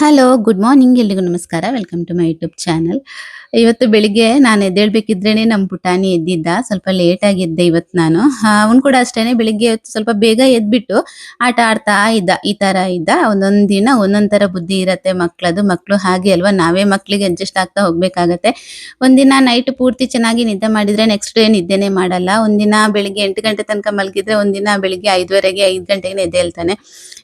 Hello good morning ಎಲ್ರಿಗೂ ನಮಸ್ಕಾರ. Welcome to my YouTube channel ಇವತ್ತು ಬೆಳಿಗ್ಗೆ ನಾನು ಎದ್ದೇಳ್ಬೇಕಿದ್ರೇನೆ ನಮ್ಮ ಪುಟಾಣಿ ಎದ್ದಿದ್ದ. ಸ್ವಲ್ಪ ಲೇಟ್ ಆಗಿದ್ದೆ ಇವತ್ತು ನಾನು. ಅವನು ಕೂಡ ಅಷ್ಟೇನೆ ಬೆಳಿಗ್ಗೆ ಸ್ವಲ್ಪ ಬೇಗ ಎದ್ಬಿಟ್ಟು ಆಟ ಆಡ್ತಾ ಇದ್ದ. ಈ ತರ ಇದ್ದ. ಒಂದೊಂದ್ ದಿನ ಒಂದೊಂದ್ ತರ ಬುದ್ಧಿ ಇರತ್ತೆ ಮಕ್ಳದು. ಮಕ್ಳು ಹಾಗೆ ಅಲ್ವಾ? ನಾವೇ ಮಕ್ಳಿಗೆ ಅಡ್ಜಸ್ಟ್ ಆಗ್ತಾ ಹೋಗ್ಬೇಕಾಗತ್ತೆ. ಒಂದಿನ ನೈಟ್ ಪೂರ್ತಿ ಚೆನ್ನಾಗಿ ನಿದ್ದೆ ಮಾಡಿದ್ರೆ ನೆಕ್ಸ್ಟ್ ಡೇ ನಿದ್ದೆನೆ ಮಾಡಲ್ಲ. ಒಂದಿನ ಬೆಳಿಗ್ಗೆ ಎಂಟು ಗಂಟೆ ತನಕ ಮಲಗಿದ್ರೆ ಒಂದಿನ ಬೆಳಿಗ್ಗೆ ಐದುವರೆಗೆ ಐದು ಗಂಟೆಗೆ ಎದ್ದೇಳ್ತಾನೆ.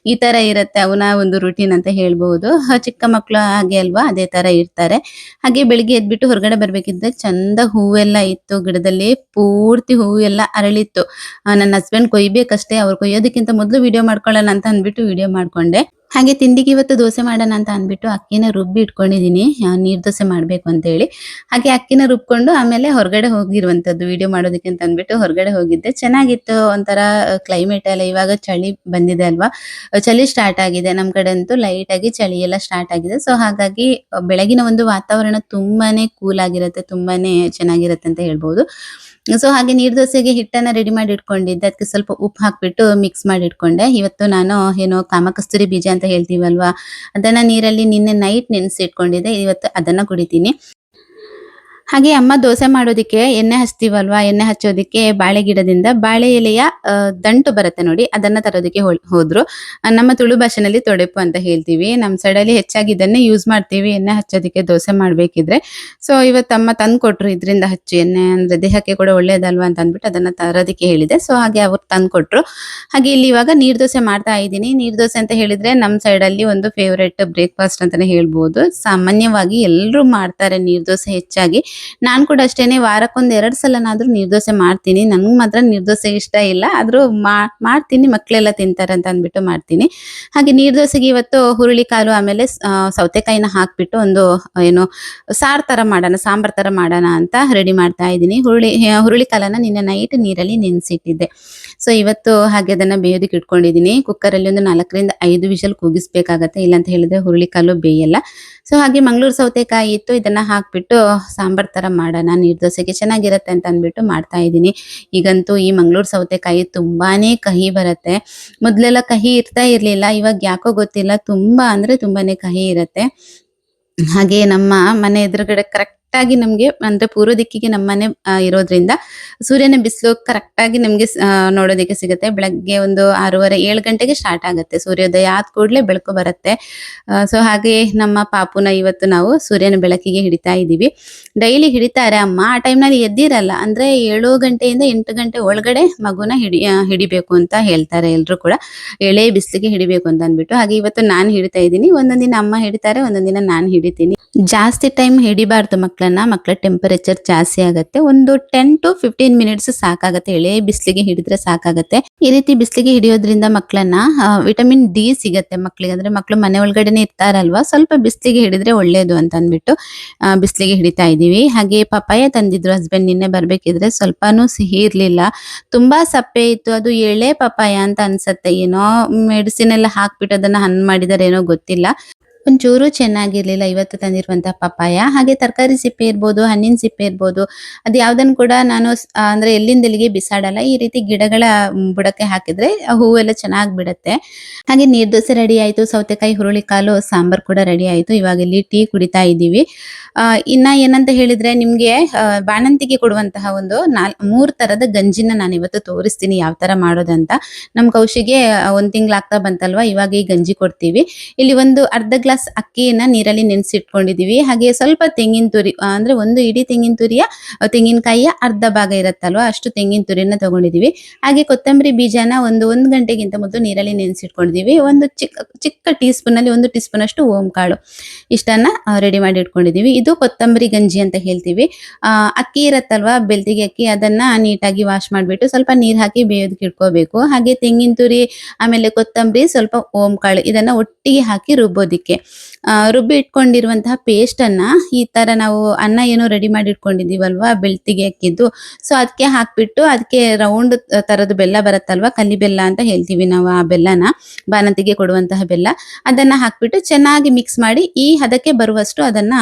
ಈ ತರ ಇರತ್ತೆ ಅವನ ಒಂದು ರೂಟೀನ್ ಅಂತ ಹೇಳ್ಬಹುದು. ಚಿಕ್ಕ ಮಕ್ಳು ಹಾಗೆ ಅಲ್ವಾ? ಅದೇ ತರ ಇರ್ತಾರೆ. ಹಾಗೆ ಬೆಳಿಗ್ಗೆ ಎದ್ಬಿಟ್ಟು ಹೊರಗಡೆ ಬರ್ಬೇಕಿದ್ರೆ ಚಂದ ಹೂವೆಲ್ಲ ಇತ್ತು, ಗಿಡದಲ್ಲಿ ಪೂರ್ತಿ ಹೂವು ಎಲ್ಲ ಅರಳಿತ್ತು ನನ್ನ ಹಸ್ಬೆಂಡ್ ಕೊಯ್ಬೇಕಷ್ಟೇ, ಅವ್ರು ಕೊಯ್ಯೋದಕ್ಕಿಂತ ಮೊದಲು ವಿಡಿಯೋ ಮಾಡ್ಕೊಳ್ಳೋಣ ಅಂತ ಅಂದ್ಬಿಟ್ಟು ವಿಡಿಯೋ ಮಾಡ್ಕೊಂಡೆ. ಹಾಗೆ ತಿಂಡಿಗೆ ಇವತ್ತು ದೋಸೆ ಮಾಡೋಣ ಅಂತ ಅಂದ್ಬಿಟ್ಟು ಅಕ್ಕಿನ ರುಬ್ಬಿ ಇಟ್ಕೊಂಡಿದ್ದೀನಿ. ನೀರ್ ದೋಸೆ ಮಾಡ್ಬೇಕು ಅಂತ ಹೇಳಿ ಹಾಗೆ ಅಕ್ಕಿನ ರುಬ್ಕೊಂಡು ಆಮೇಲೆ ಹೊರಗಡೆ ಹೋಗಿರುವಂತದ್ದು ವಿಡಿಯೋ ಮಾಡೋದಕ್ಕೆ ಅಂತ ಅಂದ್ಬಿಟ್ಟು ಹೊರಗಡೆ ಹೋಗಿದ್ದೆ. ಚೆನ್ನಾಗಿತ್ತು ಒಂಥರ ಕ್ಲೈಮೇಟ್ ಎಲ್ಲ. ಇವಾಗ ಚಳಿ ಬಂದಿದೆ ಅಲ್ವಾ? ಚಳಿ ಸ್ಟಾರ್ಟ್ ಆಗಿದೆ. ನಮ್ ಕಡೆ ಅಂತೂ ಲೈಟ್ ಆಗಿ ಚಳಿ ಎಲ್ಲ ಸ್ಟಾರ್ಟ್ ಆಗಿದೆ. ಸೊ ಹಾಗಾಗಿ ಬೆಳಗಿನ ಒಂದು ವಾತಾವರಣ ತುಂಬಾನೇ ಕೂಲ್ ಆಗಿರುತ್ತೆ, ತುಂಬಾನೇ ಚೆನ್ನಾಗಿರುತ್ತೆ ಅಂತ ಹೇಳ್ಬೋದು. ಸೊ ಹಾಗೆ ನೀರ್ ದೋಸೆಗೆ ಹಿಟ್ಟನ್ನ ರೆಡಿ ಮಾಡಿ ಇಟ್ಕೊಂಡಿದ್ದೆ. ಅದಕ್ಕೆ ಸ್ವಲ್ಪ ಉಪ್ಪು ಹಾಕ್ಬಿಟ್ಟು ಮಿಕ್ಸ್ ಮಾಡಿ ಇಟ್ಕೊಂಡೆ. ಇವತ್ತು ನಾನು ಏನೋ ಕಾಮಕಸ್ತೂರಿ ಬೀಜ ಅಂತ ಹೇಳ್ತೀವಲ್ವಾ? ಅದನ್ನ ನೀರಲ್ಲಿ ನಿನ್ನೆ ನೈಟ್ ನೆನೆಸಿ ಇಟ್ಕೊಂಡಿದ್ದೆ ಇವತ್ತು ಅದನ್ನ ಕುಡಿತೀನಿ. ಹಾಗೆ ಅಮ್ಮ ದೋಸೆ ಮಾಡೋದಕ್ಕೆ ಎಣ್ಣೆ ಹಚ್ತೀವಲ್ವಾ? ಎಣ್ಣೆ ಹಚ್ಚೋದಕ್ಕೆ ಬಾಳೆ ಗಿಡದಿಂದ ಬಾಳೆ ಎಲೆಯ ದಂಟು ಬರುತ್ತೆ ನೋಡಿ, ಅದನ್ನ ತರೋದಕ್ಕೆ ಹೋದ್ರು. ನಮ್ಮ ತುಳು ಭಾಷೆನಲ್ಲಿ ತೊಡೆಪು ಅಂತ ಹೇಳ್ತೀವಿ. ನಮ್ಮ ಸೈಡಲ್ಲಿ ಹೆಚ್ಚಾಗಿ ಇದನ್ನೇ ಯೂಸ್ ಮಾಡ್ತೀವಿ, ಎಣ್ಣೆ ಹಚ್ಚೋದಕ್ಕೆ ದೋಸೆ ಮಾಡ್ಬೇಕಿದ್ರೆ. ಸೊ ಇವತ್ತು ಅಮ್ಮ ತಂದು ಕೊಟ್ರು ಇದರಿಂದ ಹಚ್ಚಿ, ಎಣ್ಣೆ ಅಂದ್ರೆ ದೇಹಕ್ಕೆ ಕೂಡ ಒಳ್ಳೇದಲ್ವಾ ಅಂತ ಅಂದ್ಬಿಟ್ಟು ಅದನ್ನ ತರೋದಕ್ಕೆ ಹೇಳಿದೆ. ಸೊ ಹಾಗೆ ಅವ್ರು ತಂದು ಕೊಟ್ರು ಹಾಗೆ ಇಲ್ಲಿ ಇವಾಗ ನೀರ್ ದೋಸೆ ಮಾಡ್ತಾ ಇದ್ದೀನಿ. ನೀರ್ ದೋಸೆ ಅಂತ ಹೇಳಿದ್ರೆ ನಮ್ಮ ಸೈಡಲ್ಲಿ ಒಂದು ಫೇವ್ರೆಟ್ ಬ್ರೇಕ್ಫಾಸ್ಟ್ ಅಂತಾನೆ ಹೇಳ್ಬೋದು. ಸಾಮಾನ್ಯವಾಗಿ ಎಲ್ಲರೂ ಮಾಡ್ತಾರೆ ನೀರ್ ದೋಸೆ ಹೆಚ್ಚಾಗಿ. ನಾನ್ ಕೂಡ ಅಷ್ಟೇನೆ ವಾರಕ್ಕೊಂದ್ ಎರಡ್ ಸಲನಾದರೂ ನಿರ್ದೋಸೆ ಮಾಡ್ತೀನಿ. ನನಗೆ ಮಾತ್ರ ನಿರ್ದೋಸೆ ಇಷ್ಟ ಇಲ್ಲ. ಆದ್ರೂ ಮಾಡ್ತೀನಿ. ಮಕ್ಕಳೆಲ್ಲ ತಿಂತಾರೆ ಅಂತ ಅಂದ್ಬಿಟ್ಟು ಮಾಡ್ತೀನಿ. ಹಾಗೆ ನೀರ್ದೋಸೆಗೆ ಇವತ್ತು ಹುರುಳಿ ಕಾಳು ಆಮೇಲೆ ಸೌತೆಕಾಯಿನ ಹಾಕ್ಬಿಟ್ಟು ಒಂದು, ಏನು, ಸಾರ್ ತರ ಮಾಡೋಣ, ಸಾಂಬಾರ್ ತರ ಮಾಡೋಣ ಅಂತ ರೆಡಿ ಮಾಡ್ತಾ ಇದ್ದೀನಿ. ಹುರುಳಿ ಹುರುಳಿ ಕಾಳನ್ನ ನಿನ್ನೆ ನೈಟ್ ನೀರಲ್ಲಿ ನೆನೆಸಿಟ್ಟಿದ್ದೆ. ಸೊ ಇವತ್ತು ಹಾಗೆ ಅದನ್ನ ಬೇಯೋದಕ್ಕೆ ಇಟ್ಕೊಂಡಿದ್ದೀನಿ. ಕುಕ್ಕರ್ ಅಲ್ಲಿ ಒಂದು ನಾಲ್ಕರಿಂದ ಐದು ವಿಷಲ್ ಕೂಗಿಸ್ಬೇಕಾಗತ್ತೆ. ಇಲ್ಲ ಅಂತ ಹೇಳಿದ್ರೆ ಹುರುಳಿ ಕಾಲು ಬೇಯಲ್ಲ. ಸೊ ಹಾಗೆ ಮಂಗಳೂರು ಸೌತೆಕಾಯಿ ಇತ್ತು. ಇದನ್ನ ಹಾಕ್ಬಿಟ್ಟು ಸಾಂಬಾರ್ ತರ ಮಾಡೋಣ. ನೀರ್ ದೋಸೆಗೆ ಚೆನ್ನಾಗಿರತ್ತೆ ಅಂತ ಅಂದ್ಬಿಟ್ಟು ಮಾಡ್ತಾ ಇದ್ದೀನಿ. ಈಗಂತೂ ಈ ಮಂಗಳೂರು ಸೌತೆಕಾಯಿ ತುಂಬಾನೇ ಕಹಿ ಬರುತ್ತೆ. ಮೊದ್ಲೆಲ್ಲ ಕಹಿ ಇರ್ತಾ ಇರ್ಲಿಲ್ಲ. ಇವಾಗ ಯಾಕೋ ಗೊತ್ತಿಲ್ಲ. ತುಂಬಾ ಅಂದ್ರೆ ತುಂಬಾನೇ ಕಹಿ ಇರತ್ತೆ. ಹಾಗೆ ನಮ್ಮ ಮನೆ ಎದುರುಗಡೆ ಕರೆಕ್ಟ್ ಆಗಿ ನಮ್ಗೆ ಅಂದ್ರೆ ಪೂರ್ವ ದಿಕ್ಕಿಗೆ ನಮ್ಮ ಮನೆ ಇರೋದ್ರಿಂದ ಸೂರ್ಯನ ಬಿಸಿಲು ಕರೆಕ್ಟ್ ಆಗಿ ನಮ್ಗೆ ನೋಡೋದಕ್ಕೆ ಸಿಗುತ್ತೆ. ಬೆಳಗ್ಗೆ ಒಂದು ಆರೂವರೆ, ಏಳು ಗಂಟೆಗೆ ಸ್ಟಾರ್ಟ್ ಆಗುತ್ತೆ. ಸೂರ್ಯೋದಯ ಆದ ಕೂಡಲೇ ಬೆಳಕು ಬರುತ್ತೆ. ಸೊ ಹಾಗೆ ನಮ್ಮ ಪಾಪುನ ಇವತ್ತು ನಾವು ಸೂರ್ಯನ ಬೆಳಕಿಗೆ ಹಿಡಿತಾ ಇದ್ದೀವಿ. ಡೈಲಿ ಹಿಡಿತಾರೆ ಅಮ್ಮ. ಆ ಟೈಮ್ನಲ್ಲಿ ಎದ್ದಿರಲ್ಲ. ಅಂದ್ರೆ ಏಳು ಗಂಟೆಯಿಂದ ಎಂಟು ಗಂಟೆ ಒಳಗಡೆ ಮಗುನ ಹಿಡಿ ಹಿಡಿಬೇಕು ಅಂತ ಹೇಳ್ತಾರೆ ಎಲ್ರು ಕೂಡ. ಎಳೆ ಬಿಸಿಲಿಗೆ ಹಿಡಿಬೇಕು ಅಂತ ಅಂದ್ಬಿಟ್ಟು. ಹಾಗೆ ಇವತ್ತು ನಾನು ಹಿಡಿತಾ ಇದ್ದೀನಿ. ಒಂದೊಂದಿನ ದಿನ ಅಮ್ಮ ಹಿಡಿತಾರೆ ಒಂದೊಂದಿನ ದಿನ ನಾನು ಹಿಡಿತೀನಿ. ಜಾಸ್ತಿ ಟೈಮ್ ಹಿಡಿಬಾರ್ದು ಮಕ್ಕಳನ್ನ ಮಕ್ಕಳ ಟೆಂಪರೇಚರ್ ಜಾಸ್ತಿ ಆಗುತ್ತೆ. ಒಂದು ಟೆನ್ ಟು ಫಿಫ್ಟೀನ್ ಮಿನಿಟ್ಸ್ ಸಾಕಾಗುತ್ತೆ. ಎಳೆ ಬಿಸಿಲಿಗೆ ಹಿಡಿದ್ರೆ ಸಾಕಾಗುತ್ತೆ. ಈ ರೀತಿ ಬಿಸಿಲಿಗೆ ಹಿಡಿಯೋದ್ರಿಂದ ಮಕ್ಕಳನ್ನ ವಿಟಮಿನ್ ಡಿ ಸಿಗತ್ತೆ ಮಕ್ಕಳಿಗೆ ಅಂದ್ರೆ ಮಕ್ಕಳು ಮನೆ ಒಳಗಡೆನೆ ಇರ್ತಾರಲ್ವಾ? ಸ್ವಲ್ಪ ಬಿಸಿಲಿಗೆ ಹಿಡಿದ್ರೆ ಒಳ್ಳೇದು ಅಂತ ಅಂದ್ಬಿಟ್ಟು ಬಿಸಿಲಿಗೆ ಹಿಡಿತಾ ಇದೀವಿ ಹಾಗೆ ಪಪ್ಪಾಯ ತಂದಿದ್ರು ಹಸ್ಬೆಂಡ್ ನಿನ್ನೆ ಬರ್ಬೇಕಿದ್ರೆ ಸ್ವಲ್ಪನೂ ಸಿಹಿ ಇರ್ಲಿಲ್ಲ. ತುಂಬಾ ಸಪ್ಪೆ ಇತ್ತು. ಅದು ಎಳೆ ಪಪ್ಪಾಯ ಅಂತ ಅನ್ಸತ್ತೆ. ಏನೋ ಮೆಡಿಸಿನ್ ಎಲ್ಲ ಹಾಕ್ಬಿಟ್ಟು ಅದನ್ನ ಹಣ್ಣು ಮಾಡಿದಾರೆ ಏನೋ ಗೊತ್ತಿಲ್ಲ. ಒಂಚೂರು ಚೆನ್ನಾಗಿರ್ಲಿಲ್ಲ. ಇವತ್ತು ತಂದಿರುವಂತಹ ಪಪ್ಪಾಯ, ಹಾಗೆ ತರಕಾರಿ ಸಿಪ್ಪೆ ಇರ್ಬೋದು, ಹಣ್ಣಿನ ಸಿಪ್ಪೆ ಇರ್ಬೋದು. ಅದು ಯಾವ್ದನ್ ಕೂಡ ನಾನು ಅಂದ್ರೆ ಎಲ್ಲಿಂದ ಎಲ್ಲಿಗೆ ಬಿಸಾಡಲ್ಲ. ಈ ರೀತಿ ಗಿಡಗಳ ಬುಡಕ್ಕೆ ಹಾಕಿದ್ರೆ ಹೂವೆಲ್ಲ ಚೆನ್ನಾಗಿ ಬಿಡುತ್ತೆ. ಹಾಗೆ ನೀರ್ ದೋಸೆ ರೆಡಿ ಆಯ್ತು. ಸೌತೆಕಾಯಿ, ಹುರುಳಿ ಕಾಳು, ಸಾಂಬಾರ್ ಕೂಡ ರೆಡಿ ಆಯ್ತು. ಇವಾಗ ಇಲ್ಲಿ ಟೀ ಕುಡಿತಾ ಇದ್ದೀವಿ. ಇನ್ನ ಏನಂತ ಹೇಳಿದ್ರೆ ನಿಮ್ಗೆ ಬಾಣಂತಿಗೆ ಕೊಡುವಂತಹ ಒಂದು ನಾಲ್, ಮೂರ್ ತರದ ಗಂಜಿನ ನಾನು ಇವತ್ತು ತೋರಿಸ್ತೀನಿ ಯಾವ ತರ ಮಾಡೋದಂತ. ನಮ್ ಕೌಶಿಗೆ ಒಂದ್ ತಿಂಗ್ಳಾಗ್ತಾ ಬಂತಲ್ವಾ? ಇವಾಗ ಈ ಗಂಜಿ ಕೊಡ್ತೀವಿ. ಇಲ್ಲಿ ಒಂದು ಅರ್ಧ ಗ್ಲಾಸ್ ಅಕ್ಕಿಯನ್ನ ನೀರಲ್ಲಿ ನೆನೆಸಿಟ್ಕೊಂಡಿದೀವಿ. ಹಾಗೆ ಸ್ವಲ್ಪ ತೆಂಗಿನ ತುರಿ ಅಂದ್ರೆ ಒಂದು ಇಡೀ ತೆಂಗಿನ ತುರಿಯ ತೆಂಗಿನಕಾಯಿಯ ಅರ್ಧ ಭಾಗ ಇರತ್ತಲ್ವಾ, ಅಷ್ಟು ತೆಂಗಿನ ತುರಿನ ತಗೊಂಡಿದೀವಿ. ಹಾಗೆ ಕೊತ್ತಂಬರಿ ಬೀಜನ ಒಂದು ಒಂದು ಗಂಟೆಗಿಂತ ಮೊದಲು ನೀರಲ್ಲಿ ನೆನೆಸಿಟ್ಕೊಂಡಿದೀವಿ. ಒಂದು ಚಿಕ್ಕ ಚಿಕ್ಕ ಟೀ ಸ್ಪೂನ್ ಅಲ್ಲಿ ಒಂದು ಟೀ ಸ್ಪೂನ್ ಅಷ್ಟು ಓಂ ಕಾಳು ಇಷ್ಟನ್ನ ರೆಡಿ ಮಾಡಿ ಇಟ್ಕೊಂಡಿದೀವಿ. ಇದು ಕೊತ್ತಂಬರಿ ಗಂಜಿ ಅಂತ ಹೇಳ್ತೀವಿ. ಅಕ್ಕಿ ಇರತ್ತಲ್ವಾ ಬೆಳ್ತಿಗೆ ಅಕ್ಕಿ, ಅದನ್ನ ನೀಟಾಗಿ ವಾಶ್ ಮಾಡ್ಬಿಟ್ಟು ಸ್ವಲ್ಪ ನೀರ್ ಹಾಕಿ ಬೇಯೋದಕ್ಕೆ ಇಟ್ಕೋಬೇಕು. ಹಾಗೆ ತೆಂಗಿನ ತುರಿ, ಆಮೇಲೆ ಕೊತ್ತಂಬರಿ, ಸ್ವಲ್ಪ ಓಂ ಕಾಳು ಇದನ್ನ ಒಟ್ಟಿಗೆ ಹಾಕಿ ರುಬ್ಬೋದಿಕ್ಕೆ. ರುಬ್ಬಿ ಇಟ್ಕೊಂಡಿರುವಂತಹ ಪೇಸ್ಟ್ ಅನ್ನ ಈ ತರ ನಾವು ಅನ್ನ ಏನೋ ರೆಡಿ ಮಾಡಿ ಇಟ್ಕೊಂಡಿದೀವಲ್ವಾ ಬೆಳ್ತಿಗೆ ಹಾಕಿದ್ದು. ಸೊ ಅದಕ್ಕೆ ಹಾಕ್ಬಿಟ್ಟು ಅದಕ್ಕೆ ರೌಂಡ್ ತರದ ಬೆಲ್ಲ ಬರುತ್ತಲ್ವಾ ಕಲ್ಲಿ ಬೆಲ್ಲ ಅಂತ ಹೇಳ್ತೀವಿ ನಾವು ಆ ಬೆಲ್ಲನ, ಬಾಣಂತಿಗೆ ಕೊಡುವಂತಹ ಬೆಲ್ಲ. ಅದನ್ನ ಹಾಕ್ಬಿಟ್ಟು ಚೆನ್ನಾಗಿ ಮಿಕ್ಸ್ ಮಾಡಿ ಈ ಹದಕ್ಕೆ ಬರುವಷ್ಟು ಅದನ್ನ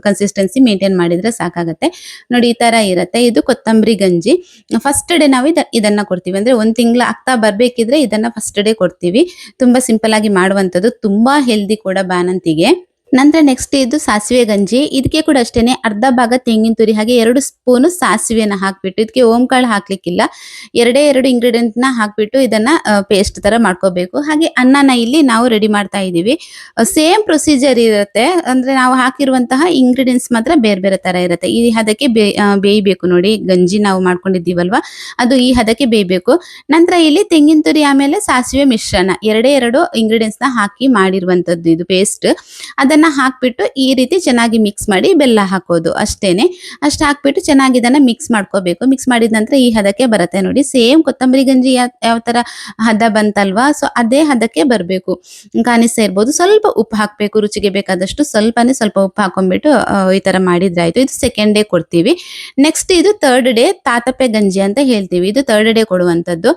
ಕನ್ಸಿಸ್ಟೆನ್ಸಿ ಮೇಂಟೈನ್ ಮಾಡಿದ್ರೆ ಸಾಕಾಗತ್ತೆ. ನೋಡಿ, ಈ ತರ ಇರತ್ತೆ. ಇದು ಕೊತ್ತಂಬರಿ ಗಂಜಿ. ಫಸ್ಟ್ ಡೇ ನಾವು ಇದ- ಇದನ್ನ ಕೊಡ್ತೀವಿ. ಅಂದ್ರೆ ಒಂದ್ ತಿಂಗಳ ಆಗ್ತಾ ಬರ್ಬೇಕಿದ್ರೆ ಇದನ್ನ ಫಸ್ಟ್ ಡೇ ಕೊಡ್ತೀವಿ. ತುಂಬಾ ಸಿಂಪಲ್ ಆಗಿ ಮಾಡುವಂತದ್ದು ತುಂಬಾ ಹೆಲ್ದಿ ಕೂಡ ಬಾನ ಬಾಣಂತಿಗೆ ನಂತರ ನೆಕ್ಸ್ಟ್ ಇದು ಸಾಸಿವೆ ಗಂಜಿ. ಇದಕ್ಕೆ ಕೂಡ ಅಷ್ಟೇನೆ ಅರ್ಧ ಭಾಗ ತೆಂಗಿನ ತುರಿ, ಹಾಗೆ ಎರಡು ಸ್ಪೂನು ಸಾಸಿವೆನ ಹಾಕ್ಬಿಟ್ಟು, ಇದಕ್ಕೆ ಓಂ ಕಾಳು ಹಾಕ್ಲಿಕ್ಕಿಲ್ಲ. ಎರಡೇ ಎರಡು ಇಂಗ್ರೀಡಿಯೆಂಟ್ನ ಹಾಕ್ಬಿಟ್ಟು ಇದನ್ನ ಪೇಸ್ಟ್ ತರ ಮಾಡ್ಕೋಬೇಕು. ಹಾಗೆ ಅನ್ನನ ಇಲ್ಲಿ ನಾವು ರೆಡಿ ಮಾಡ್ತಾ ಇದೀವಿ ಸೇಮ್ ಪ್ರೊಸೀಜರ್ ಇರುತ್ತೆ. ಅಂದ್ರೆ ನಾವು ಹಾಕಿರುವಂತಹ ಇಂಗ್ರೀಡಿಯೆಂಟ್ಸ್ ಮಾತ್ರ ಬೇರೆ ಬೇರೆ ತರ ಇರುತ್ತೆ. ಈ ಹದಕ್ಕೆ ಬೇಯಬೇಕು ನೋಡಿ. ಗಂಜಿ ನಾವು ಮಾಡ್ಕೊಂಡಿದ್ದೀವಲ್ವಾ? ಅದು ಈ ಹದಕ್ಕೆ ಬೇಯಬೇಕು. ನಂತರ ಇಲ್ಲಿ ತೆಂಗಿನ ತುರಿ ಆಮೇಲೆ ಸಾಸಿವೆ ಮಿಶ್ರಣ. ಎರಡೇ ಎರಡು ಇಂಗ್ರೀಡಿಯೆಂಟ್ಸ್ನ ಹಾಕಿ ಮಾಡಿರುವಂತದ್ದು ಇದು ಪೇಸ್ಟ್ ಅದನ್ನ ಹಾಕ್ಬಿಟ್ಟು ಈ ರೀತಿ ಚೆನ್ನಾಗಿ ಮಿಕ್ಸ್ ಮಾಡಿ ಬೆಲ್ಲ ಹಾಕೋದು ಅಷ್ಟೇನೆ. ಅಷ್ಟು ಹಾಕ್ಬಿಟ್ಟು ಚೆನ್ನಾಗಿ ಇದನ್ನ ಮಿಕ್ಸ್ ಮಾಡ್ಕೋಬೇಕು. ಮಿಕ್ಸ್ ಮಾಡಿದ ನಂತರ ಈ ಹದಕ್ಕೆ ಬರುತ್ತೆ ನೋಡಿ. ಸೇಮ್ ಕೊತ್ತಂಬರಿ ಗಂಜಿ ಯಾವ ತರ ಹದ ಬಂತಲ್ವಾ? ಸೊ ಅದೇ ಹದಕ್ಕೆ ಬರಬೇಕು. ಕಾಣಿಸ್ತಾ ಇರ್ಬೋದು. ಸ್ವಲ್ಪ ಉಪ್ಪು ಹಾಕ್ಬೇಕು. ರುಚಿಗೆ ಬೇಕಾದಷ್ಟು ಸ್ವಲ್ಪನೇ ಸ್ವಲ್ಪ ಉಪ್ಪು ಹಾಕೊಂಡ್ಬಿಟ್ಟು ಈ ತರ ಮಾಡಿದ್ರೆ ಆಯ್ತು ಇದು ಸೆಕೆಂಡ್ ಡೇ ಕೊಡ್ತೀವಿ. ನೆಕ್ಸ್ಟ್ ಇದು ತರ್ಡ್ ಡೇ ತಾತಪ್ಪೆ ಗಂಜಿ ಅಂತ ಹೇಳ್ತೀವಿ. ಇದು ತರ್ಡ್ ಡೇ ಕೊಡುವಂತದ್ದು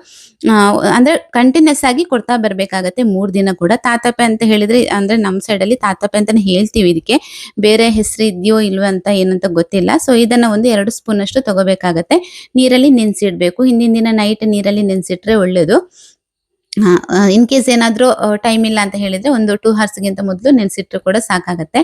ಆ, ಅಂದ್ರೆ ಕಂಟಿನ್ಯೂಸ್ ಆಗಿ ಕೊಡ್ತಾ ಬರ್ಬೇಕಾಗತ್ತೆ ಮೂರ್ ದಿನ ಕೂಡ. ತಾತಪ್ಪೆ ಅಂತ ಹೇಳಿದ್ರೆ ಅಂದ್ರೆ ನಮ್ ಸೈಡ್ ಅಲ್ಲಿ ತಾತಪೆ ಅಂತಾನೆ ಹೇಳ್ತೀವಿ ಇದಕ್ಕೆ. ಬೇರೆ ಹೆಸರು ಇದೆಯೋ ಇಲ್ವೋ ಅಂತ ಏನಂತ ಗೊತ್ತಿಲ್ಲ. ಸೊ ಇದನ್ನ ಒಂದು ಎರಡು ಸ್ಪೂನ್ ಅಷ್ಟು ತಗೋಬೇಕಾಗತ್ತೆ. ನೀರಲ್ಲಿ ನೆನ್ಸಿಡ್ಬೇಕು. ಹಿಂದಿನ ದಿನ ನೈಟ್ ನೀರಲ್ಲಿ ನೆನ್ಸಿಟ್ರೆ ಒಳ್ಳೇದು. ಇನ್ ಕೇಸ್ ಏನಾದ್ರೂ ಟೈಮ್ ಇಲ್ಲ ಅಂತ ಹೇಳಿದ್ರೆ ಒಂದು ಟೂ ಗಿಂತ ಮೊದಲು ನೆನೆಸಿಟ್ರು ಕೂಡ ಸಾಕಾಗತ್ತೆ.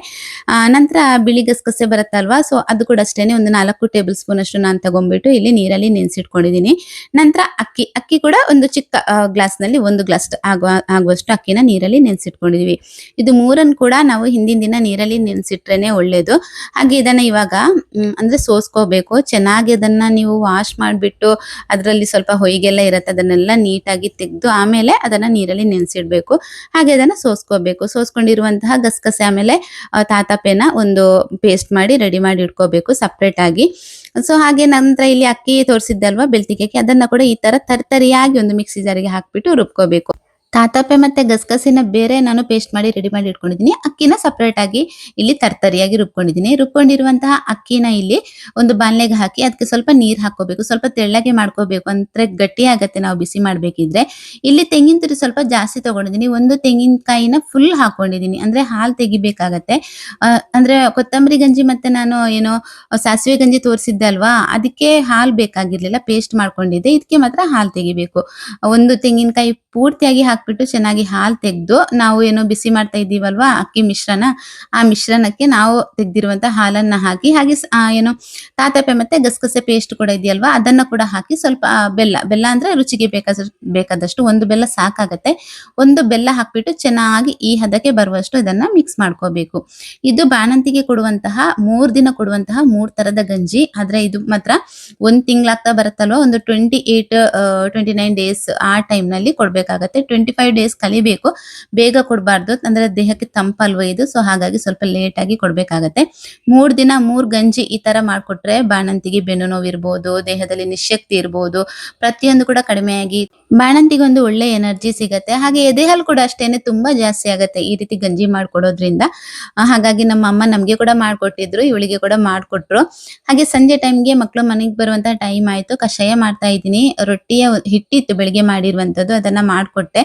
ನಂತರ ಬಿಳಿ ಗಸಗಸೆ ಬರುತ್ತಲ್ವಾ ಸೊ ಅದು ಕೂಡ ಅಷ್ಟೇನೆ ಒಂದು ನಾಲ್ಕು ಟೇಬಲ್ ಸ್ಪೂನ್ ಅಷ್ಟು ನಾನು ತಗೊಂಡ್ಬಿಟ್ಟು ಇಲ್ಲಿ ನೀರಲ್ಲಿ ನೆನೆಸಿಟ್ಕೊಂಡಿದ್ದೀನಿ. ನಂತರ ಅಕ್ಕಿ ಅಕ್ಕಿ ಕೂಡ ಒಂದು ಚಿಕ್ಕ ಗ್ಲಾಸ್ನಲ್ಲಿ ಒಂದು ಗ್ಲಾಸ್ ಆಗುವ, ಆಗುವಷ್ಟು ಅಕ್ಕಿನ ನೀರಲ್ಲಿ ನೆನ್ಸಿಟ್ಕೊಂಡಿದೀವಿ. ಇದು ಮೂರನ್ನು ಕೂಡ ನಾವು ಹಿಂದಿನ ದಿನ ನೀರಲ್ಲಿ ನೆನೆಸಿಟ್ರೇನೆ ಒಳ್ಳೇದು. ಹಾಗೆ ಇದನ್ನ ಇವಾಗ ಅಂದ್ರೆ ಸೋಸ್ಕೋಬೇಕು. ಚೆನ್ನಾಗಿ ಅದನ್ನ ನೀವು ವಾಶ್ ಮಾಡಿಬಿಟ್ಟು, ಅದರಲ್ಲಿ ಸ್ವಲ್ಪ ಹೊಯ್ಗೆಲ್ಲ ಇರುತ್ತೆ, ಅದನ್ನೆಲ್ಲ ನೀಟಾಗಿ ತೆಗೆದು ಆಮೇಲೆ ಅದನ್ನ ನೀರಲ್ಲಿ ನೆನೆಸಿಡ್ಬೇಕು. ಹಾಗೆ ಅದನ್ನ ಸೋಸ್ಕೋಬೇಕು. ಸೋಸ್ಕೊಂಡಿರುವಂತಹ ಗಸಗಸೆ ಆಮೇಲೆ ತಾತಪೆನ ಒಂದು ಪೇಸ್ಟ್ ಮಾಡಿ ರೆಡಿ ಮಾಡಿ ಇಟ್ಕೋಬೇಕು ಸಪ್ರೇಟ್ ಆಗಿ. ಸೊ ಹಾಗೆ ನಂತರ ಇಲ್ಲಿ ಅಕ್ಕಿ ತೋರಿಸಿದ್ದಲ್ವಾ ಬೆಳ್ತಿಗೆ ಅದನ್ನ ಕೂಡ ಈ ತರ ತರಿತರಿಯಾಗಿ ಒಂದು ಮಿಕ್ಸಿ ಜಾರಿಗೆ ಹಾಕ್ಬಿಟ್ಟು ರುಬ್ಕೋಬೇಕು. ತಾತಪೆ ಮತ್ತೆ ಗಸಗಸಿನ ಬೇರೆ ನಾನು ಪೇಸ್ಟ್ ಮಾಡಿ ರೆಡಿ ಮಾಡಿ ಇಟ್ಕೊಂಡಿದ್ದೀನಿ. ಅಕ್ಕಿನ ಸಪ್ರೇಟ್ ಆಗಿ ಇಲ್ಲಿ ತರ್ತರಿಯಾಗಿ ರುಬ್ಕೊಂಡಿದ್ದೀನಿ. ರುಬ್ಕೊಂಡಿರುವಂತಹ ಅಕ್ಕಿನ ಇಲ್ಲಿ ಒಂದು ಬಾಣಲೆಗೆ ಹಾಕಿ ಅದಕ್ಕೆ ಸ್ವಲ್ಪ ನೀರು ಹಾಕೋಬೇಕು ಸ್ವಲ್ಪ ತೆಳ್ಳಗೆ ಮಾಡ್ಕೋಬೇಕು. ಅಂದ್ರೆ ಗಟ್ಟಿ ಆಗತ್ತೆ ನಾವು ಬಿಸಿ ಮಾಡ್ಬೇಕಿದ್ರೆ. ಇಲ್ಲಿ ತೆಂಗಿನ ತುರಿ ಸ್ವಲ್ಪ ಜಾಸ್ತಿ ತಗೊಂಡಿದ್ದೀನಿ. ಒಂದು ತೆಂಗಿನಕಾಯಿನ ಫುಲ್ ಹಾಕೊಂಡಿದ್ದೀನಿ. ಅಂದ್ರೆ ಹಾಲು ತೆಗಿಬೇಕಾಗತ್ತೆ. ಅಂದ್ರೆ ಕೊತ್ತಂಬರಿ ಗಂಜಿ ಮತ್ತೆ ನಾನು ಏನೋ ಸಾಸಿವೆ ಗಂಜಿ ತೋರಿಸಿದ್ದೆ ಅಲ್ವಾ? ಅದಕ್ಕೆ ಹಾಲು ಬೇಕಾಗಿರ್ಲಿಲ್ಲ. ಪೇಸ್ಟ್ ಮಾಡ್ಕೊಂಡಿದ್ದೆ. ಇದಕ್ಕೆ ಮಾತ್ರ ಹಾಲು ತೆಗಿಬೇಕು. ಒಂದು ತೆಂಗಿನಕಾಯಿ ಪೂರ್ತಿಯಾಗಿ ಹಾಕ್ಬಿಟ್ಟು ಚೆನ್ನಾಗಿ ಹಾಲು ತೆಗೆದು ನಾವು ಏನು ಬಿಸಿ ಮಾಡ್ತಾ ಇದ್ದೀವಲ್ವಾ ಅಕ್ಕಿ ಮಿಶ್ರಣ ಆ ಮಿಶ್ರಣಕ್ಕೆ ನಾವು ತೆಗ್ದಿರುವಂತ ಹಾಲನ್ನ ಹಾಕಿ, ಹಾಗೆ ಏನು ತಾತಪ್ಪೆ ಮತ್ತೆ ಗಸಗಸೆ ಪೇಸ್ಟ್ ಕೂಡ ಇದೆಯಲ್ವಾ ಅದನ್ನ ಕೂಡ ಹಾಕಿ ಸ್ವಲ್ಪ ಬೆಲ್ಲ ಬೆಲ್ಲ ಅಂದ್ರೆ ರುಚಿಗೆ ಬೇಕಾದಷ್ಟು ಬೇಕಾದಷ್ಟು ಒಂದು ಬೆಲ್ಲ ಸಾಕಾಗತ್ತೆ. ಒಂದು ಬೆಲ್ಲ ಹಾಕ್ಬಿಟ್ಟು ಚೆನ್ನಾಗಿ ಈ ಹದಕ್ಕೆ ಬರುವಷ್ಟು ಇದನ್ನ ಮಿಕ್ಸ್ ಮಾಡ್ಕೋಬೇಕು. ಇದು ಬಾಣಂತಿಗೆ ಕೊಡುವಂತಹ, ಮೂರ್ ದಿನ ಕೊಡುವಂತಹ ಮೂರ್ ತರದ ಗಂಜಿ, ಆದ್ರೆ ಇದು ಮಾತ್ರ ಒಂದ್ ತಿಂಗ್ಳಾಗ್ತಾ ಬರುತ್ತಲ್ವಾ, ಒಂದು twenty eight twenty nine days ಆ ಟೈಮ್ನಲ್ಲಿ ಕೊಡ್ಬೇಕಾಗತ್ತೆ. ಫೈವ್ ಡೇಸ್ ಕಲಿಬೇಕು. ಬೇಗ ಕೊಡಬಾರ್ದು. ಅಂದ್ರೆ ದೇಹಕ್ಕೆ ತಂಪಲ್ವ ಇದು. ಸೊ ಹಾಗಾಗಿ ಸ್ವಲ್ಪ ಲೇಟ್ ಆಗಿ ಕೊಡ್ಬೇಕಾಗತ್ತೆ. ಮೂರ್ ದಿನ, ಮೂರ್ ಗಂಜಿ ಈ ತರ ಮಾಡ್ಕೊಟ್ರೆ ಬಾಣಂತಿಗೆ ಬೆನ್ನು ನೋವು ದೇಹದಲ್ಲಿ ನಿಶಕ್ತಿ ಇರ್ಬೋದು. ಪ್ರತಿಯೊಂದು ಕೂಡ ಕಡಿಮೆಯಾಗಿ ಬಾಣಂತಿಗೆ ಒಂದು ಒಳ್ಳೆ ಎನರ್ಜಿ ಸಿಗತ್ತೆ. ಹಾಗೆ ಎದೆಹಾಲು ಕೂಡ ಅಷ್ಟೇನೆ ತುಂಬಾ ಜಾಸ್ತಿ ಆಗತ್ತೆ ಈ ರೀತಿ ಗಂಜಿ ಮಾಡ್ಕೊಡೋದ್ರಿಂದ. ಹಾಗಾಗಿ ನಮ್ಮ ಅಮ್ಮ ನಮ್ಗೆ ಕೂಡ ಮಾಡ್ಕೊಟ್ಟಿದ್ರು, ಇವಳಿಗೆ ಕೂಡ ಮಾಡ್ಕೊಟ್ರು. ಹಾಗೆ ಸಂಜೆ ಟೈಮ್ಗೆ ಮಕ್ಕಳು ಮನೆಗೆ ಬರುವಂತ ಟೈಮ್ ಆಯ್ತು. ಕಷಾಯ ಮಾಡ್ತಾ ಇದ್ದೀನಿ. ರೊಟ್ಟಿಯ ಹಿಟ್ಟಿತ್ತು ಬೆಳಿಗ್ಗೆ ಮಾಡಿರುವಂತದ್ದು ಅದನ್ನ ಮಾಡ್ಕೊಟ್ಟೆ.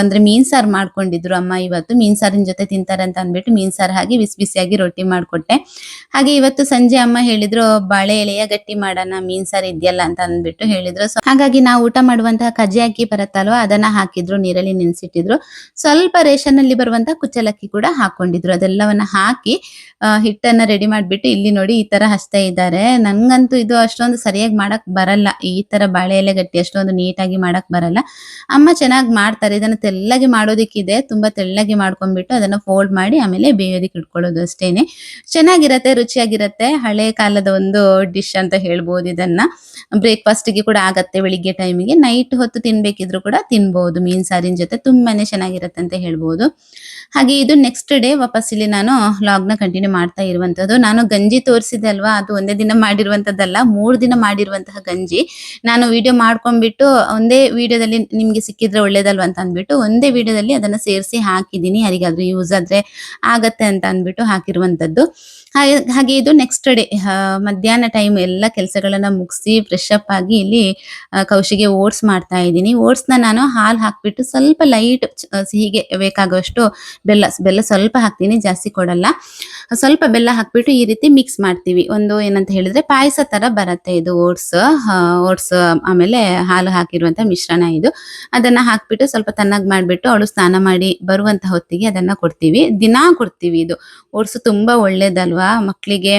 ಅಂದ್ರೆ ಮೀನ್ ಸಾರು ಮಾಡ್ಕೊಂಡಿದ್ರು ಅಮ್ಮ ಇವತ್ತು. ಮೀನ್ ಸಾರಿನ ಜೊತೆ ತಿಂತಾರೆ ಅಂತ ಅಂದ್ಬಿಟ್ಟು ಮೀನ್ ಸಾರು ಹಾಕಿ ಬಿಸಿ ಬಿಸಿಯಾಗಿ ರೊಟ್ಟಿ ಮಾಡ್ಕೊಟ್ಟೆ. ಹಾಗೆ ಇವತ್ತು ಸಂಜೆ ಅಮ್ಮ ಹೇಳಿದ್ರು, ಬಾಳೆ ಎಲೆಯ ಗಟ್ಟಿ ಮಾಡೋಣ, ಮೀನ್ ಸಾರು ಇದೆಯಲ್ಲ ಅಂತ ಅಂದ್ಬಿಟ್ಟು ಹೇಳಿದ್ರು. ಸೊ ಹಾಗಾಗಿ ನಾವು ಊಟ ಮಾಡುವಂತಹ ಕಜ್ಜಿ ಅಕ್ಕಿ ಬರತ್ತಲ್ವ, ಅದನ್ನ ಹಾಕಿದ್ರು, ನೀರಲ್ಲಿ ನೆನೆಸಿಟ್ಟಿದ್ರು. ಸ್ವಲ್ಪ ರೇಷನ್ ಅಲ್ಲಿ ಬರುವಂತಹ ಕುಚ್ಚಲಕ್ಕಿ ಕೂಡ ಹಾಕೊಂಡಿದ್ರು. ಅದೆಲ್ಲವನ್ನ ಹಾಕಿ ಹಿಟ್ಟನ್ನ ರೆಡಿ ಮಾಡ್ಬಿಟ್ಟು ಇಲ್ಲಿ ನೋಡಿ ಈ ತರ ಹಚ್ತಾ ಇದ್ದಾರೆ. ನಂಗಂತೂ ಇದು ಅಷ್ಟೊಂದು ಸರಿಯಾಗಿ ಮಾಡಕ್ ಬರಲ್ಲ. ಈ ತರ ಬಾಳೆ ಎಲೆ ಗಟ್ಟಿ ಅಷ್ಟೊಂದು ನೀಟಾಗಿ ಮಾಡಕ್ ಬರಲ್ಲ. ಅಮ್ಮ ಚೆನ್ನಾಗಿ ಮಾಡ್ತಾರೆ ಇದನ್ನ ತೆಳ್ಳಗೆ ಮಾಡೋದಕ್ಕಿದೆ, ತುಂಬಾ ತೆಳ್ಳಗೆ ಮಾಡ್ಕೊಂಡ್ಬಿಟ್ಟು ಅದನ್ನ ಫೋಲ್ಡ್ ಮಾಡಿ ಆಮೇಲೆ ಬೇಯೋದಕ್ಕೆ ಇಟ್ಕೊಳ್ಳೋದು ಅಷ್ಟೇನೆ. ಚೆನ್ನಾಗಿರತ್ತೆ, ರುಚಿಯಾಗಿರತ್ತೆ, ಹಳೆ ಕಾಲದ ಒಂದು ಡಿಶ್ ಅಂತ ಹೇಳ್ಬೋದು ಇದನ್ನ. ಬ್ರೇಕ್ಫಾಸ್ಟ್ಗೆ ಕೂಡ ಆಗತ್ತೆ ಬೆಳಿಗ್ಗೆ ಟೈಮಿಗೆ ನೈಟ್ ಹೊತ್ತು ತಿನ್ಬೇಕಿದ್ರು ಕೂಡ ತಿನ್ಬಹುದು ಮೀನ್ ಸಾರಿನ ಜೊತೆ ತುಂಬಾನೇ ಚೆನ್ನಾಗಿರತ್ತೆ ಅಂತ ಹೇಳ್ಬೋದು. ಹಾಗೆ ಇದು ನೆಕ್ಸ್ಟ್ ಡೇ ವಾಪಸ್ ಇಲ್ಲಿ ನಾನು ಲಾಗ್ನ ಕಂಟಿನ್ಯೂ ಮಾಡ್ತಾ ಇರುವಂತದ್ದು. ನಾನು ಗಂಜಿ ತೋರಿಸಿದೆ ಅಲ್ವಾ? ಅದು ಒಂದೇ ದಿನ ಮಾಡಿರುವಂತದ್ದಲ್ಲ, ಮೂರ್ ದಿನ ಮಾಡಿರುವಂತಹ ಗಂಜಿ. ನಾನು ವಿಡಿಯೋ ಮಾಡ್ಕೊಂಡ್ಬಿಟ್ಟು ಒಂದೇ ವಿಡಿಯೋದಲ್ಲಿ ನಿಮ್ಗೆ ಸಿಕ್ಕಿದ್ರೆ ಒಳ್ಳೇದಲ್ವಾ ಅಂತ ಅಂದ್ಬಿಟ್ಟು ಒಂದೇ ವಿಡಿಯೋದಲ್ಲಿ ಅದನ್ನ ಸೇರಿಸಿ ಹಾಕಿದ್ದೀನಿ. ಯಾರಿಗಾದ್ರೂ ಯೂಸ್ ಆದ್ರೆ ಆಗತ್ತೆ ಅಂತ ಅಂದ್ಬಿಟ್ಟು ಹಾಕಿರುವಂತದ್ದು. ಹಾಗೆ ಇದು ನೆಕ್ಸ್ಟ್ ಡೇ ಮಧ್ಯಾಹ್ನ ಟೈಮ್ ಎಲ್ಲ ಕೆಲಸಗಳನ್ನ ಮುಗಿಸಿ ಫ್ರೆಶ್ ಅಪ್ ಆಗಿ ಇಲ್ಲಿ ಕೌಶಿಗೆ ಓಟ್ಸ್ ಮಾಡ್ತಾ ಇದ್ದೀನಿ. ಓಟ್ಸ್ನ ನಾನು ಹಾಲು ಹಾಕ್ಬಿಟ್ಟು ಸ್ವಲ್ಪ ಲೈಟ್ ಸಿಹಿಗೆ ಬೇಕಾಗುವಷ್ಟು ಬೆಲ್ಲ ಬೆಲ್ಲ ಸ್ವಲ್ಪ ಹಾಕ್ತೀನಿ, ಜಾಸ್ತಿ ಕೊಡಲ್ಲ. ಸ್ವಲ್ಪ ಬೆಲ್ಲ ಹಾಕ್ಬಿಟ್ಟು ಈ ರೀತಿ ಮಿಕ್ಸ್ ಮಾಡ್ತೀವಿ. ಒಂದು ಏನಂತ ಹೇಳಿದ್ರೆ ಪಾಯಸ ತರ ಬರುತ್ತೆ ಇದು ಓಟ್ಸ್ ಓಟ್ಸ್ ಆಮೇಲೆ ಹಾಲು ಹಾಕಿರುವಂತ ಮಿಶ್ರಣ ಇದು. ಅದನ್ನ ಹಾಕ್ಬಿಟ್ಟು ಸ್ವಲ್ಪ ತಣ್ಣಗ್ ಮಾಡ್ಬಿಟ್ಟು ಅವಳು ಸ್ನಾನ ಮಾಡಿ ಬರುವಂತ ಹೊತ್ತಿಗೆ ಅದನ್ನ ಕೊಡ್ತೀವಿ. ದಿನಾ ಕೊಡ್ತೀವಿ ಇದು. ಓಟ್ಸ್ ತುಂಬಾ ಒಳ್ಳೇದಲ್ವಾ? ಮಕ್ಕಳಿಗೆ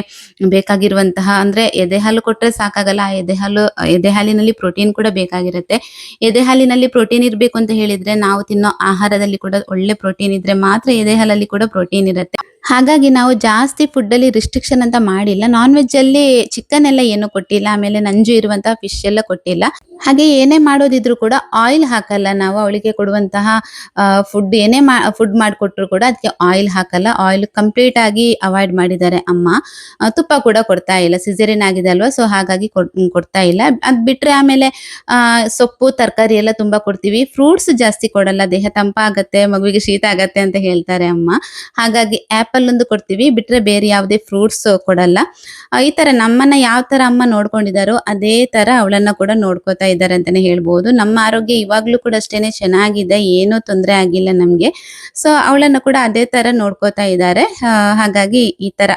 ಬೇಕಾಗಿರುವಂತಹ ಅಂದ್ರೆ ಎದೆ ಹಾಲು ಕೊಟ್ರೆ ಸಾಕಾಗಲ್ಲ, ಆ ಎದೆ ಹಾಲು ಎದೆ ಹಾಲಿನಲ್ಲಿ ಪ್ರೋಟೀನ್ ಕೂಡ ಬೇಕಾಗಿರುತ್ತೆ. ಎದೆ ಹಾಲಿನಲ್ಲಿ ಪ್ರೋಟೀನ್ ಇರಬೇಕು ಅಂತ ಹೇಳಿದ್ರೆ ನಾವು ತಿನ್ನೋ ಆಹಾರದಲ್ಲಿ ಕೂಡ ಒಳ್ಳೆ ಪ್ರೋಟೀನ್ ಇದ್ರೆ ಮಾತ್ರ ಎದೆ ಹಾಲಲ್ಲಿ ಕೂಡ ಪ್ರೋಟೀನ್ ಇರುತ್ತೆ. ಹಾಗಾಗಿ ನಾವು ಜಾಸ್ತಿ ಫುಡ್ ಅಲ್ಲಿ ರಿಸ್ಟ್ರಿಕ್ಷನ್ ಅಂತ ಮಾಡಿಲ್ಲ. ನಾನ್ ವೆಜ್ ಅಲ್ಲಿ ಚಿಕನ್ ಎಲ್ಲ ಏನು ಕೊಟ್ಟಿಲ್ಲ, ಆಮೇಲೆ ನಂಜು ಇರುವಂತಹ ಫಿಶ್ ಎಲ್ಲ ಕೊಟ್ಟಿಲ್ಲ. ಹಾಗೆ ಏನೇ ಮಾಡೋದಿದ್ರು ಕೂಡ ಆಯಿಲ್ ಹಾಕಲ್ಲ ನಾವು, ಅವಳಿಗೆ ಕೊಡುವಂತಹ ಫುಡ್ ಏನೇ ಫುಡ್ ಮಾಡಿಕೊಟ್ರು ಕೂಡ ಅದಕ್ಕೆ ಆಯಿಲ್ ಹಾಕಲ್ಲ. ಆಯಿಲ್ ಕಂಪ್ಲೀಟ್ ಆಗಿ ಅವಾಯ್ಡ್ ಮಾಡಿದ್ದಾರೆ ಅಮ್ಮ. ತುಪ್ಪ ಕೂಡ ಕೊಡ್ತಾ ಇಲ್ಲ. ಸಿಜರಿನ್ ಆಗಿದೆ ಅಲ್ವಾ ಸೊ ಹಾಗಾಗಿ ಕೊಡ್- ಕೊಡ್ತಾ ಇಲ್ಲ. ಅದ್ ಬಿಟ್ರೆ ಆಮೇಲೆ ಸೊಪ್ಪು, ತರಕಾರಿ ಎಲ್ಲ ತುಂಬಾ ಕೊಡ್ತೀವಿ. ಫ್ರೂಟ್ಸ್ ಜಾಸ್ತಿ ಕೊಡಲ್ಲ. ದೇಹ ತಂಪಾಗತ್ತೆ, ಮಗುವಿಗೆ ಶೀತ ಆಗತ್ತೆ ಅಂತ ಹೇಳ್ತಾರೆ ಅಮ್ಮ. ಹಾಗಾಗಿ ಆಪಲ್ ಒಂದು ಕೊಡ್ತೀವಿ. ಬಿಟ್ರೆ ಬೇರೆ ಯಾವುದೇ ಫ್ರೂಟ್ಸ್ ಕೊಡಲ್ಲ. ಈ ತರ ನಮ್ಮನ್ನ ಯಾವ ತರ ಅಮ್ಮ ನೋಡ್ಕೊಂಡಿದಾರೋ ಅದೇ ತರ ಅವಳನ್ನ ಕೂಡ ನೋಡ್ಕೋತಾ ಇದ್ದಾರೆ ಅಂತಾನೆ ಹೇಳ್ಬೋದು. ನಮ್ಮ ಆರೋಗ್ಯ ಇವಾಗ್ಲೂ ಕೂಡ ಅಷ್ಟೇನೆ ಚೆನ್ನಾಗಿದೆ, ಏನೂ ತೊಂದರೆ ಆಗಿಲ್ಲ ನಮ್ಗೆ. ಸೊ ಅವಳನ್ನ ಕೂಡ ಅದೇ ತರ ನೋಡ್ಕೋತಾ ಇದ್ದಾರೆ. ಹಾಗಾಗಿ ಈ ತರ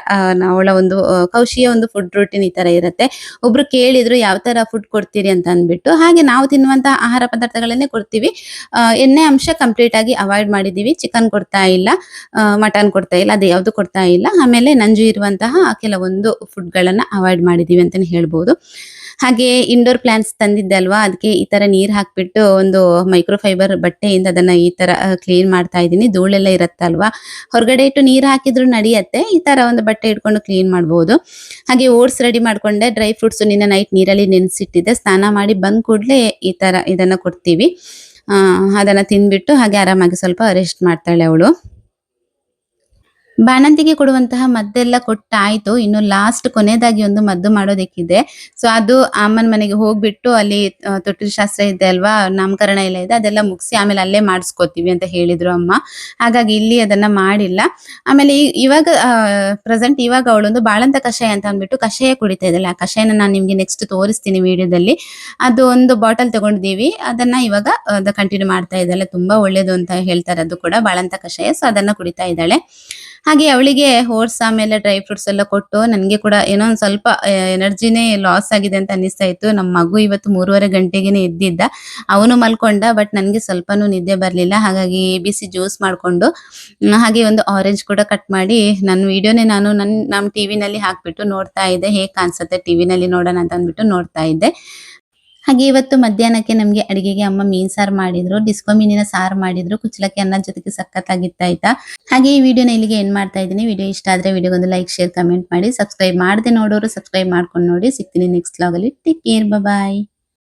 ಅವಳ ಒಂದು ಕೌಶಿಯ ಒಂದು ಫುಡ್ ರೂಟೀನ್ ಈ ತರ ಇರುತ್ತೆ. ಒಬ್ರು ಕೇಳಿದ್ರು ಯಾವ ತರ ಫುಡ್ ಕೊಡ್ತೀರಿ ಅಂತ ಅಂದ್ಬಿಟ್ಟು, ಹಾಗೆ ನಾವು ತಿನ್ನುವಂತ ಆಹಾರ ಪದಾರ್ಥಗಳನ್ನೇ ಕೊಡ್ತೀವಿ. ಎಣ್ಣೆ ಅಂಶ ಕಂಪ್ಲೀಟ್ ಆಗಿ ಅವಾಯ್ಡ್ ಮಾಡಿದೀವಿ ಚಿಕನ್ ಕೊಡ್ತಾ ಇಲ್ಲ. ಮಟನ್ ಕೊಡ್ತಾ ಇಲ್ಲ. ಅದು ಯಾವುದು ಕೊಡ್ತಾ ಇಲ್ಲ. ಆಮೇಲೆ ನಂಜು ಇರುವಂತಹ ಕೆಲವೊಂದು ಫುಡ್ಗಳನ್ನ ಅವಾಯ್ಡ್ ಮಾಡಿದೀವಿ ಅಂತಾನೆ ಹೇಳ್ಬೋದು. ಹಾಗೆ ಇಂಡೋರ್ ಪ್ಲಾಂಟ್ಸ್ ತಂದಿದ್ದೆ ಅಲ್ವಾ ಅದಕ್ಕೆ ಈ ತರ ನೀರ್ ಹಾಕ್ಬಿಟ್ಟು ಒಂದು ಮೈಕ್ರೋಫೈಬರ್ ಬಟ್ಟೆಯಿಂದ ಅದನ್ನ ಈ ತರ ಕ್ಲೀನ್ ಮಾಡ್ತಾ ಇದ್ದೀನಿ. ಧೂಳೆಲ್ಲ ಇರತ್ತಲ್ವಾ? ಹೊರಗಡೆ ಇಟ್ಟು ನೀರ್ ಹಾಕಿದ್ರು ನಡೆಯತ್ತೆ. ಈ ತರ ಒಂದು ಬಟ್ಟೆ ಇಟ್ಕೊಂಡು ಕ್ಲೀನ್ ಮಾಡ್ಬೋದು. ಹಾಗೆ ಓಟ್ಸ್ ರೆಡಿ ಮಾಡ್ಕೊಂಡೆ. ಡ್ರೈ ಫ್ರೂಟ್ಸ್ ನಿನ್ನೆ ನೈಟ್ ನೀರಲ್ಲಿ ನೆನೆಸಿಟ್ಟಿದ್ದೆ. ಸ್ನಾನ ಮಾಡಿ ಬಂದ್ ಕೂಡ್ಲೆ ಈ ತರ ಇದನ್ನ ಕೊಡ್ತೀವಿ. ಅದನ್ನ ತಿನ್ಬಿಟ್ಟು ಹಾಗೆ ಆರಾಮಾಗಿ ಸ್ವಲ್ಪ ರೆಸ್ಟ್ ಮಾಡ್ತಾಳೆ ಅವಳು. ಬಾಣಂತಿಗೆ ಕೊಡುವಂತಹ ಮದ್ದೆಲ್ಲ ಕೊಟ್ಟಾಯ್ತು. ಇನ್ನು ಲಾಸ್ಟ್ ಕೊನೆಯದಾಗಿ ಒಂದು ಮದ್ದು ಮಾಡೋದಕ್ಕಿದೆ. ಸೊ ಅದು ಅಮ್ಮನ ಮನೆಗೆ ಹೋಗ್ಬಿಟ್ಟು ಅಲ್ಲಿ ತೊಟ್ಟಿ ತೊಟ್ಟಿಲು ಶಾಸ್ತ್ರ ಇದೆ ಅಲ್ವಾ? ನಾಮಕರಣ ಎಲ್ಲ ಇದೆ. ಅದೆಲ್ಲ ಮುಗಿಸಿ ಆಮೇಲೆ ಅಲ್ಲೇ ಮಾಡಿಸ್ಕೋತೀವಿ ಅಂತ ಹೇಳಿದ್ರು ಅಮ್ಮ. ಹಾಗಾಗಿ ಇಲ್ಲಿ ಅದನ್ನ ಮಾಡಿಲ್ಲ. ಆಮೇಲೆ ಇವಾಗ ಪ್ರೆಸೆಂಟ್ ಇವಾಗ ಅವಳೊಂದು ಬಾಳಂತ ಕಷಾಯ ಅಂತ ಅಂದ್ಬಿಟ್ಟು ಕಷಾಯ ಕುಡಿತಾ ಇದ್ದಾಳೆ. ಆ ಕಷಾಯನ ನಾನು ನಿಮ್ಗೆ ನೆಕ್ಸ್ಟ್ ತೋರಿಸ್ತೀನಿ ವಿಡಿಯೋದಲ್ಲಿ. ಅದು ಒಂದು ಬಾಟಲ್ ತಗೊಂಡಿದೀವಿ ಅದನ್ನ ಇವಾಗ ಕಂಟಿನ್ಯೂ ಮಾಡ್ತಾ ಇದ್ದಾಳೆ. ತುಂಬಾ ಒಳ್ಳೇದು ಅಂತ ಹೇಳ್ತಾರೆ ಅದು ಕೂಡ ಬಾಳಂತ ಕಷಾಯ. ಸೊ ಅದನ್ನ ಕುಡಿತಾ ಇದ್ದಾಳೆ. ಹಾಗೆ ಅವಳಿಗೆ ಹೋರ್ಸ್ ಆಮೇಲೆ ಡ್ರೈ ಫ್ರೂಟ್ಸ್ ಎಲ್ಲ ಕೊಟ್ಟು ನನಗೆ ಕೂಡ ಏನೋ ಒಂದ್ ಸ್ವಲ್ಪ ಎನರ್ಜಿನೇ ಲಾಸ್ ಆಗಿದೆ ಅಂತ ಅನಿಸ್ತಾ ಇತ್ತು. ನಮ್ಮ ಮಗು ಇವತ್ತು ಮೂರುವರೆ ಗಂಟೆಗೆನೆ ಇದ್ದಿದ್ದ ಅವನು ಮಲ್ಕೊಂಡ ಬಟ್ ನನಗೆ ಸ್ವಲ್ಪನೂ ನಿದ್ದೆ ಬರಲಿಲ್ಲ. ಹಾಗಾಗಿ ಬಿಸಿ ಜ್ಯೂಸ್ ಮಾಡಿಕೊಂಡು ಹಾಗೆ ಒಂದು ಆರೆಂಜ್ ಕೂಡ ಕಟ್ ಮಾಡಿ ನನ್ನ ವಿಡಿಯೋನೇ ನಾನು ನನ್ನ ನಮ್ಮ ಟಿವಿನಲ್ಲಿ ಹಾಕ್ಬಿಟ್ಟು ನೋಡ್ತಾ ಇದ್ದೆ. ಹೇಗೆ ಕಾಣಿಸುತ್ತೆ ಟಿವಿನಲ್ಲಿ ನೋಡೋಣ ಅಂತ ಅಂದ್ಬಿಟ್ಟು ನೋಡ್ತಾ ಇದ್ದೆ. ಹಾಗೆ ಇವತ್ತು ಮಧ್ಯಾಹ್ನಕ್ಕೆ ನಮ್ಗೆ ಅಡಿಗೆಗೆ ಅಮ್ಮ ಮೀನ್ ಸಾರ್ ಮಾಡಿದ್ರು ಡಿಸ್ಕೋ ಮೀನಿನ ಸಾರ್ ಮಾಡಿದ್ರು, ಕುಚ್ಚಲಕ್ಕಿ ಅನ್ನ ಜೊತೆಗೆ ಸಖತ್ತಾಗಿತ್ತು ಆಯ್ತಾ ಹಾಗೆ ಈ ವಿಡಿಯೋನ ಇಲ್ಲಿಗೆ ಏನ್ ಮಾಡ್ತಾ ಇದ್ದೀನಿ. ವಿಡಿಯೋ ಇಷ್ಟ ಆದ್ರೆ ವಿಡಿಯೋ ಒಂದು ಲೈಕ್ ಶೇರ್ ಕಮೆಂಟ್ ಮಾಡಿ. ಸಬ್ಸ್ಕ್ರೈಬ್ ಮಾಡದೆ ನೋಡೋರು ಸಬ್ಸ್ಕ್ರೈಬ್ ಮಾಡ್ಕೊಂಡು ನೋಡಿ. ಸಿಗ್ತೀನಿ ನೆಕ್ಸ್ಟ್ ಲಾಗಲ್ಲಿ ಟೇಕ್ ಕೇರ್ ಬಾಯ್